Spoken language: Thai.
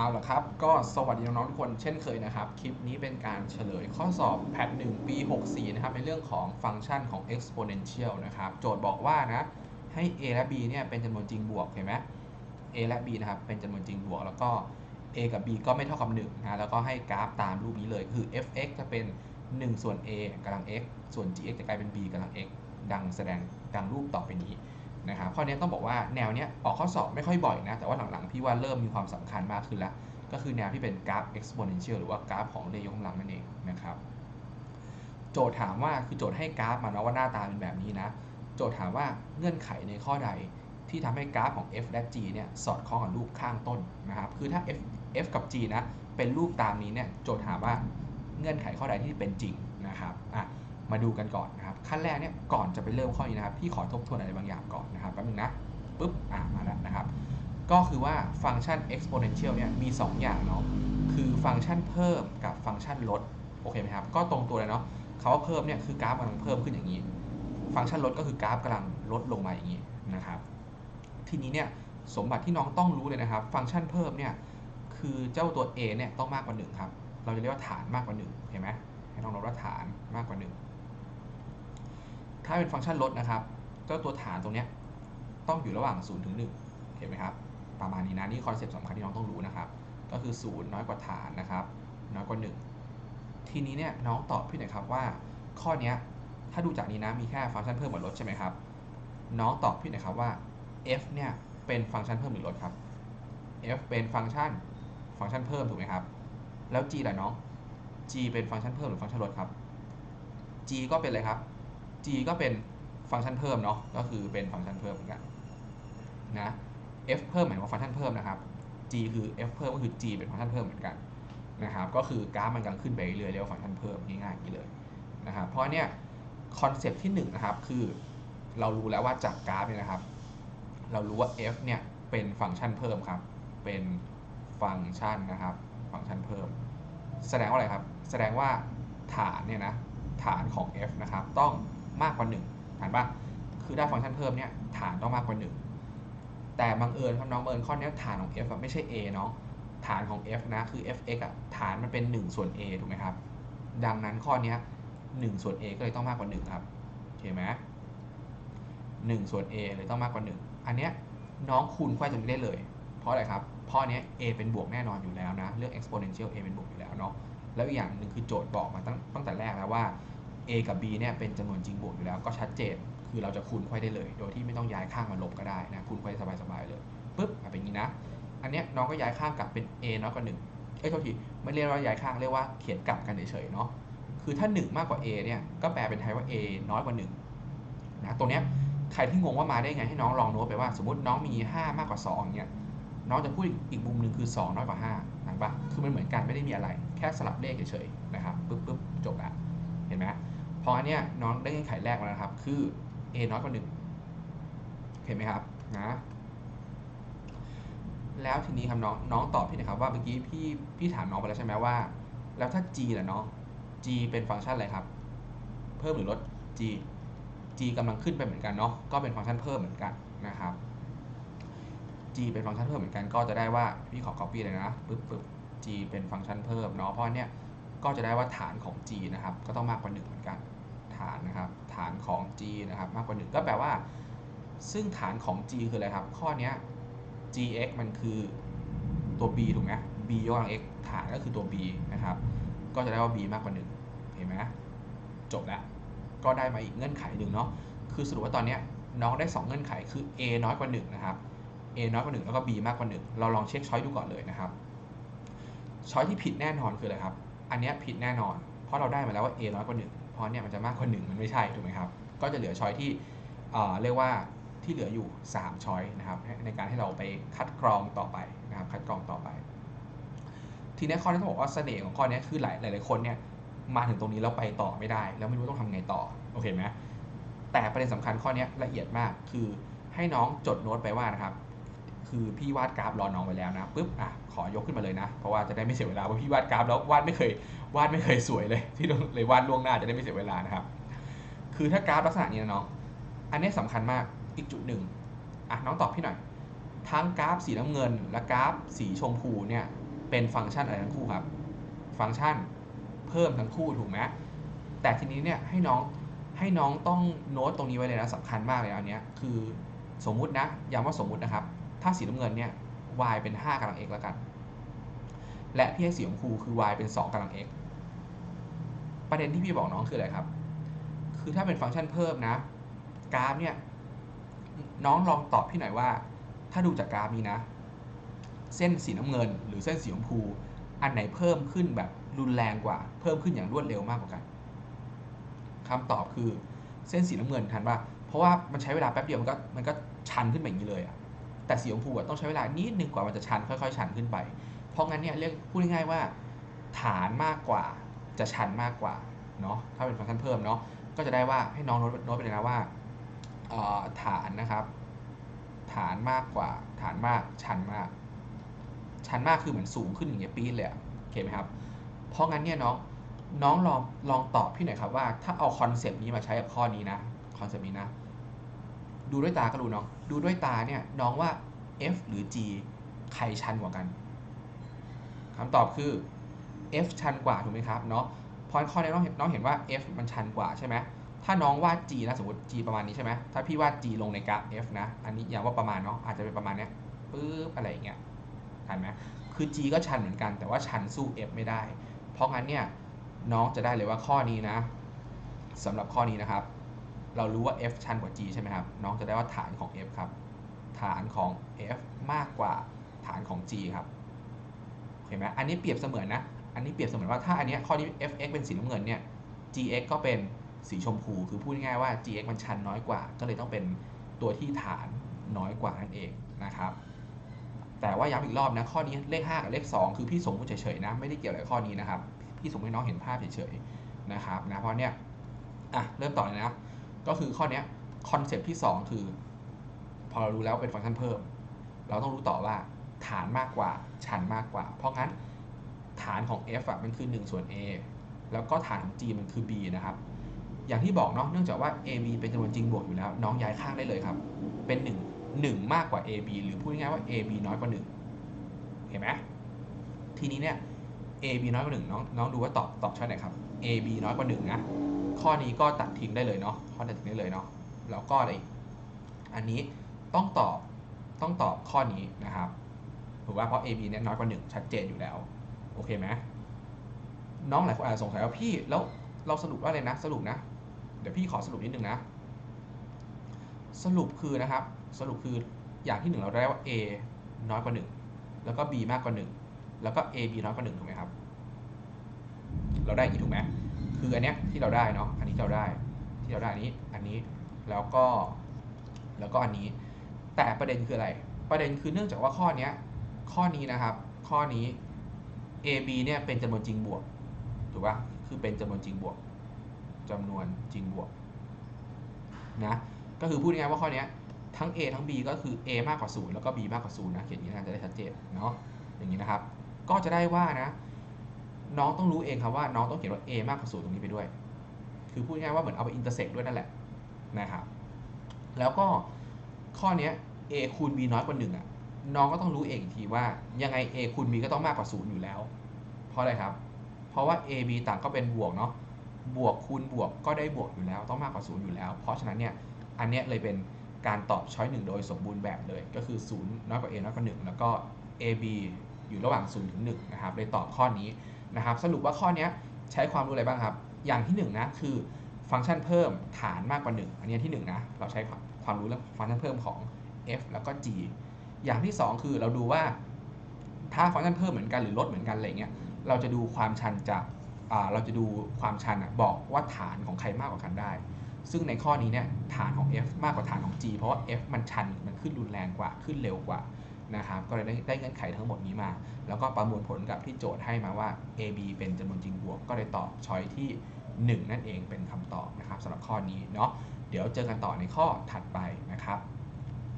เอาละครับ ก็สวัสดีน้องๆทุกคนเช่นเคยนะครับ คลิปนี้เป็นการเฉลยข้อสอบแพท1ปี 64 นะครับ ในเรื่องของฟังก์ชันของ exponential นะครับ โจทย์บอกว่านะ ให้ a และ b เนี่ยเป็นจำนวนจริงบวกเห็นไหม a และ b นะครับ เป็นจำนวนจริงบวก แล้วก็ a กับ b ก็ไม่เท่ากับ1นะแล้วก็ให้กราฟตามรูปนี้เลยคือ f(x) จะเป็น 1 ส่วน a กำลัง x ส่วน gx จะกลายเป็น b กำลัง x ดังแสดงดังรูปต่อไปนี้ นะครับข้อนี้ต้องบอกว่าแนวเนี้ยออกข้อสอบไม่ค่อยบ่อยนะ แต่ว่าหลังๆพี่ว่าเริ่มมีความสำคัญมากขึ้นแล้ว ก็คือแนวที่เป็นกราฟ exponential หรือว่ากราฟของเลขยกกำลังนั่นเองนะครับ โจทย์ถามว่าคือโจทย์ให้กราฟมาเนาะว่าหน้าตาเป็นแบบนี้นะ โจทย์ถามว่าเงื่อนไขในข้อใดที่ทำให้กราฟของ f และ g เนี่ยสอดคล้องกับรูปข้างต้นนะครับ คือถ้า f f กับ g นะเป็นรูปตามนี้เนี่ยโจทย์ถามว่าเงื่อนไขข้อใดที่เป็นจริงนะครับอะ มาดูกันก่อนนะครับ ขั้นแรกเนี่ยก่อนจะไปเริ่มข้อนี้นะครับ พี่ขอทบทวนอะไรบางอย่างก่อนนะครับแป๊บนึงนะปุ๊บอะมาแล้วนะครับ ก็คือว่าฟังก์ชัน exponential เนี่ยมี 2 อย่างเนาะคือฟังก์ชันเพิ่มกับฟังก์ชันลดโอเคไหมครับก็ตรงตัวเลยเนาะคำว่าเพิ่มเนี่ยคือกราฟกำลังเพิ่มขึ้นอย่างนี้ ฟังก์ชันลดก็คือกราฟกำลังลดลงมาอย่างนี้นะครับ ทีนี้เนี่ยสมบัติที่น้องต้องรู้เลยนะครับ ฟังก์ชันเพิ่มเนี่ยคือเจ้าตัว a เนี่ยต้องมากกว่า1ครับเราจะเรียกว่าฐานมากกว่า1เห็นไหมให้น้องรู้ว่าฐานมากกว่า1 ถ้าเป็นฟังก์ชันลดนะครับเจ้าตัวฐานตรงนี้ต้องอยู่ระหว่าง0ถึง1เห็นไหมครับ ประมาณนี้นะนี่คอนเซปต์สำคัญที่น้องต้องรู้นะครับ ก็คือ 0 น้อยกว่าฐานนะครับ น้อยกว่า 1 ทีนี้เนี่ยน้องตอบพี่หน่อยครับว่า ข้อนี้ถ้าดูจากนี้นะมีแค่ฟังก์ชันเพิ่มกับลดใช่ไหมครับ น้องตอบพี่หน่อยครับว่า f เนี่ยเป็นฟังก์ชันเพิ่มหรือลดครับ f เป็นฟังก์ชันฟังก์ชันเพิ่มถูกไหมครับ แล้ว g ล่ะน้อง g เป็นฟังก์ชันเพิ่มหรือฟังก์ชันลดครับ g ก็เป็นอะไรครับ g ก็เป็นฟังก์ชันเพิ่มเนาะก็คือเป็นฟังก์ชันเพิ่มเหมือนกันนะ f เพิ่มหมายว่าฟังก์ชันเพิ่มนะครับ g คือ f เพิ่มก็คือ g เป็นฟังก์ชันเพิ่มเหมือนกันนะครับก็คือกราฟมันกำลังขึ้นไปเรื่อยๆเรียกว่าฟังก์ชันเพิ่มง่ายๆอย่างนี้เลยนะครับเพราะเนี่ยคอนเซปต์ที่1นนะครับคือเรารู้แล้วว่าจากกราฟเนี่ยนะครับ เรารู้ว่า f เนี่ยเป็นฟังก์ชันเพิ่มครับ เป็นฟังก์ชันนะครับ ฟังก์ชันเพิ่ม แสดงว่าอะไรครับ แสดงว่าฐานเนี่ยนะฐานของ f นะครับต้อง มากกว่า1ฐานปะคือถ้ฟังก์ชันเพิ่มเนี่ยฐานต้องมากกว่า 1 แต่บังเอิญครับน้องบังเอิญข้อนี้ฐานของ f ไม่ใช่ a เนาะฐานของ f นะคือ fx อะฐานมันเป็น 1 ส่วน a ถูกไหมครับ ดังนั้นข้อนี้1ส่วน a ก็เลยต้องมากกว่า 1 ครับเห็นไหม1ส่วน a เลยต้องมากกว่า 1 อันเนี้ยน้องคูณควายตรงนี้ได้เลย เพราะอะไรครับเพราะเนี้ย a เป็นบวกแน่นอนอยู่แล้วนะ เรื่อง exponential a เป็นบวกอยู่แล้วเนาะแล้วอีกอย่างหนึ่งคือโจทย์บอกมาตั้งตั้งแต่แรกแล้วว่า a กับ b เนี่ยเป็นจำนวนจริงบวกอยู่แล้วก็ชัดเจน คือเราจะคูณควายได้เลย โดยที่ไม่ต้องย้ายข้างมาลบก็ได้นะคูณควายสบายๆเลยปึ๊บเป็นอย่างนี้นะ อันเนี้ยน้องก็ย้ายข้างกลับเป็น a น้อยกว่า1เอ้ยโทษทีไม่เรียกว่าย้ายข้างเรียกว่าเขียนกลับกันเฉยๆเนาะคือถ้า 1 มากกว่า a เนี่ยก็แปลเป็นไทยว่า a น้อยกว่า1นะตรงเนี้ยใครที่งงว่ามาได้ไงให้น้องลองโน้ตไปว่า สมมติน้องมี 5 มากกว่า2องเงี้ยน้องจะพูดอีกมุมหนึ่งคือ 2 น้อยกว่า5นะปะคือมันเหมือนกันไม่ได้มีอะไร แค่สลับเลขเฉยๆนะครับปึ๊บปึ๊บจบละ ไหมพออันเนี้ยน้องได้เงื่อนไขแรกแล้วนะครับ คือ a น้อยกว่า1เห็นไหมครับนะแล้วทีนี้ครับน้องน้องตอบพี่นะครับว่าเมื่อกี้พี่พี่ถามน้องไปแล้วใช่ไหมว่า แล้วถ้า g ล่ะน้อง g เป็นฟังก์ชันอะไรครับ เพิ่มหรือลด g g กำลังขึ้นไปเหมือนกันเนาะก็เป็นฟังก์ชันเพิ่มเหมือนกันนะครับ g เป็นฟังก์ชันเพิ่มเหมือนกันก็จะได้ว่าพี่ขอ copy เลยนะปึ๊บปึ๊บ g เป็นฟังก์ชันเพิ่มเนาะเพราะเนี้ย ก็จะได้ว่าฐานของ g นะครับ ก็ต้องมากกว่า 1 เหมือนกัน ฐานนะครับ ฐานของ g นะครับ มากกว่า 1 ก็แปลว่า ซึ่งฐานของ g คืออะไรครับ ข้อนี้ gx มันคือตัว b ถูกไหม b ยกกำลัง x ฐานก็คือตัว b นะครับ ก็จะได้ว่า b มากกว่า 1 เห็นไหมจบแล้ว ก็ได้มาอีกเงื่อนไขหนึ่งเนาะ คือสรุปว่าตอนนี้น้องได้ 2 เงื่อนไขคือ a น้อยกว่า 1 นะครับ a น้อยกว่า 1 แล้วก็ b มากกว่า 1 เราลองเช็คช้อยดูก่อนเลยนะครับ ช้อยที่ผิดแน่นอนคืออะไรครับ อันนี้ผิดแน่นอน เพราะเราได้มาแล้วว่า a น้อยกว่า1เพราะเนี่ยมันจะมากกว่า 1 มันไม่ใช่ถูกไหมครับ ก็จะเหลือช้อยที่เรียกว่าที่เหลืออยู่ 3 ช้อยนะครับ ในการให้เราไปคัดกรองต่อไปนะครับ คัดกรองต่อไป ทีนี้ข้อนี้ต้องบอกว่าเสน่ห์ของข้อนี้คือหลายหลายคนเนี่ยมาถึงตรงนี้แล้วไปต่อไม่ได้ แล้วไม่รู้ต้องทำไงต่อโอเคไหมแต่ประเด็นสำคัญข้อนี้ละเอียดมากคือให้น้องจดโน้ตไปว่านะครับ คือพี่วาดกราฟรอน้องไปแล้วนะปุ๊บอะขอยกขึ้นมาเลยนะ เพราะว่าจะได้ไม่เสียเวลาเพราะพี่วาดกราฟแล้ววาดไม่เคยวาดไม่เคยสวยเลยที่เลยวาดล่วงหน้าจะได้ไม่เสียเวลานะครับ คือถ้ากราฟลักษณะนี้นะน้องอันนี้สำคัญมากอีกจุดหนึ่งอะน้องตอบพี่หน่อยทั้งกราฟสีน้ำเงิน และกราฟสีชมพูเนี่ยเป็นฟังก์ชันอะไรทั้งคู่ครับ ฟังก์ชันเพิ่มทั้งคู่ถูกไหมแต่ทีนี้เนี่ยให้น้องให้น้องต้องโน้ตตรงนี้ไว้เลยนะสำคัญมากเลยอันนี้คือสมมุตินะย้ำว่าสมมุตินะครับ ถ้าสีน้ำเงินเนี่ย y เป็น 5กำลัง x แล้วกัน และพี่ให้สีชมพูคือ y เป็น 2กำลัง x ประเด็นที่พี่บอกน้องคืออะไรครับ คือถ้าเป็นฟังก์ชันเพิ่มนะ กราฟเนี่ย น้องลองตอบพี่หน่อยว่า ถ้าดูจากกราฟนี้นะ เส้นสีน้ำเงิน หรือเส้นสีชมพู อันไหนเพิ่มขึ้นแบบรุนแรงกว่า เพิ่มขึ้นอย่างรวดเร็วมากกว่ากันคำตอบคือเส้นสีน้ำเงินทันป่ะเพราะว่ามันใช้เวลาแป๊บเดียวมันก็มันก็ชันขึ้นแบบนี้เลยอะ แต่สีชมพูต้องใช้เวลานิดนึงกว่ามันจะชันค่อยๆ ชันขึ้นไป เพราะงั้นเนี่ยเรียกพูดง่ายๆว่า ฐานมากกว่าจะชันมากกว่าเนาะถ้าเป็นฟังก์ชันเพิ่มเนาะก็จะได้ว่าให้น้องโน้ตโน้ตไปเลยนะว่าฐานนะครับ ฐานมากกว่า ฐานมากชันมาก ชันมากคือเหมือนสูงขึ้นอย่างเงี้ยปี๊ดเลยโอเคไหมครับ เพราะงั้นเนี่ยน้องน้องลองลองตอบพี่หน่อยครับว่าถ้าเอาคอนเซปต์นี้มาใช้กับข้อนี้นะคอนเซปต์นี้นะ ดูด้วยตาก็ดูน้อง ดูด้วยตาเนี่ยน้องว่า F หรือ G ใครชันกว่ากันคำตอบคือ F ชันกว่าถูกไหมครับเนาะพอข้อนี้น้องเห็นน้องเห็นว่า F มันชันกว่าใช่ไหมถ้าน้องวาด G นะสมมติ G ประมาณนี้ใช่ไหมถ้าพี่วาด G ลงในกราฟ F นะ อันนี้อย่างว่าประมาณเนาะอาจจะเป็นประมาณเนี้ยปึ๊บอะไรอย่างเงี้ยเห็นไหมคือ G ก็ชันเหมือนกันแต่ว่าชันสู้ F ไม่ได้ เพราะงั้นเนี่ยน้องจะได้เลยว่าข้อนี้นะสำหรับข้อนี้นะครับ เรารู้ว่า f ชันกว่า g ใช่ไหมครับ น้องจะได้ว่าฐานของ f ครับ ฐานของ f มากกว่าฐานของ g ครับเห็นไหมอันนี้เปรียบเสมือนนะ อันนี้เปรียบเสมือนว่าถ้าอันนี้ข้อนี้ fx เป็นสีน้ำเงินเนี่ย gx ก็เป็นสีชมพู คือพูดง่ายๆว่า gx มันชันน้อยกว่า ก็เลยต้องเป็นตัวที่ฐานน้อยกว่านั่นเองนะครับ แต่ว่าย้ำอีกรอบนะ ข้อนี้เลข 5 กับเลข 2 คือพี่สมมติเฉยๆนะ ไม่ได้เกี่ยวกับข้อนี้นะครับ พี่สมมติให้น้องเห็นภาพเฉยๆนะครับนะ เพราะเนี้ยอะ เริ่มต่อเลยนะ ก็คือข้อนี้คอนเซปที่ 2 คือ พอเรารู้แล้วเป็นฟังก์ชันเพิ่ม เราต้องรู้ต่อว่าฐานมากกว่าชันมากกว่า เพราะงั้นฐานของ f อะมันคือ 1 ส่วน a แล้วก็ฐานของ g มันคือ b นะครับ อย่างที่บอกเนาะเนื่องจากว่า ab เป็นจำนวนจริงบวกอยู่แล้ว น้องย้ายข้างได้เลยครับ เป็น 1 1 มากกว่า ab หรือพูดง่ายๆว่า ab น้อยกว่า 1 เห็นไหมทีนี้เนี่ย a b น้อยกว่า 1 น้องน้องดูว่าตอบตอบช้อยไหนครับ a b น้อยกว่า 1 นะ ข้อนี้ก็ตัดทิ้งได้เลยเนาะข้อตัดทิ้งได้เลยเนาะแล้วก็อะไรอันนี้ต้องตอบต้องตอบข้อนี้นะครับถูกว่าเพราะ a b เนี่ยน้อยกว่า 1 ชัดเจนอยู่แล้ว โอเคไหมน้องหลายคนอาจจะสงสัยว่าพี่แล้วเราสรุปว่าอะไรนะ สรุปนะ เดี๋ยวพี่ขอสรุปนิดนึงนะ สรุปคือนะครับ สรุปคืออย่างที่หนึ่งเราได้ว่า a น้อยกว่า 1 แล้วก็ b มากกว่า 1 แล้วก็ a b น้อยกว่า1ถูกไหมครับ เราได้กี่ถูกไหม คืออันเนี้ยที่เราได้เนาะอันนี้เราได้ที่เราได้อันนี้อันนี้แล้วก็แล้วก็อันนี้ แต่ประเด็นคืออะไร ประเด็นคือเนื่องจากว่าข้อเนี้ยข้อนี้นะครับ ข้อนี้ a b เนี่ยเป็นจำนวนจริงบวกถูกปะคือเป็นจำนวนจริงบวกจำนวนจริงบวกนะก็คือพูดง่ายๆว่าข้อนี้ทั้ง a ทั้ง b ก็คือ a มากกว่า 0 แล้วก็ b มากกว่า0นะเขียนอย่างนี้น่าจะได้ชัดเจนเนาะอย่างนี้นะครับ ก็จะได้ว่านะ น้องต้องรู้เองครับว่าน้องต้องเขียนว่า a มากกว่าศูนย์ตรงนี้ไปด้วย คือพูดง่ายว่าเหมือนเอาไปอินเตอร์เซ็กด้วยนั่นแหละนะครับ แล้วก็ข้อนี้ a คูณ b น้อยกว่า1อะ น้องก็ต้องรู้เองอีกทีว่ายังไง a คูณ b ก็ต้องมากกว่าศูนย์อยู่แล้ว เพราะอะไรครับ เพราะว่า a b ต่างก็เป็นบวกเนาะ บวกคูณบวกก็ได้บวกอยู่แล้วต้องมากกว่าศูนย์อยู่แล้ว เพราะฉะนั้นเนี่ย อันนี้เลยเป็นการตอบช้อยหนึ่งโดยสมบูรณ์แบบเลย ก็คือ0น้อยกว่า a น้อยกว่า 1 แล้วก็ a b อยู่ระหว่าง0ถึง1นะครับเลยตอบข้อนี้ นะครับ สรุปว่าข้อนี้ใช้ความรู้อะไรบ้างครับ อย่างที่1นนะคือฟังก์ชันเพิ่มฐานมากกว่า 1 อันนี้ที่1นะเราใช้ความรู้เรื่องฟังก์ชันเพิ่มของ f แล้วก็ g อย่างที่ 2 คือเราดูว่าถ้าฟังก์ชันเพิ่มเหมือนกันหรือลดเหมือนกันอะไรเงี้ยเราจะดูความชันจากเราจะดูความชันบอกว่าฐานของใครมากกว่ากันได้ ซึ่งในข้อนี้เนี่ยฐานของ f มากกว่าฐานของ g เพราะว่า f มันชันมันขึ้นรุนแรงกว่าขึ้นเร็วกว่า นะครับก็เลยได้ได้เงื่อนไขทั้งหมดนี้มา แล้วก็ประมวลผลกับที่โจทย์ให้มาว่า AB เป็นจำนวนจริงบวก ก็เลยตอบช้อยที่ 1 นั่นเองเป็นคำตอบนะครับสำหรับข้อนี้เนาะเดี๋ยวเจอกันต่อในข้อถัดไปนะครับ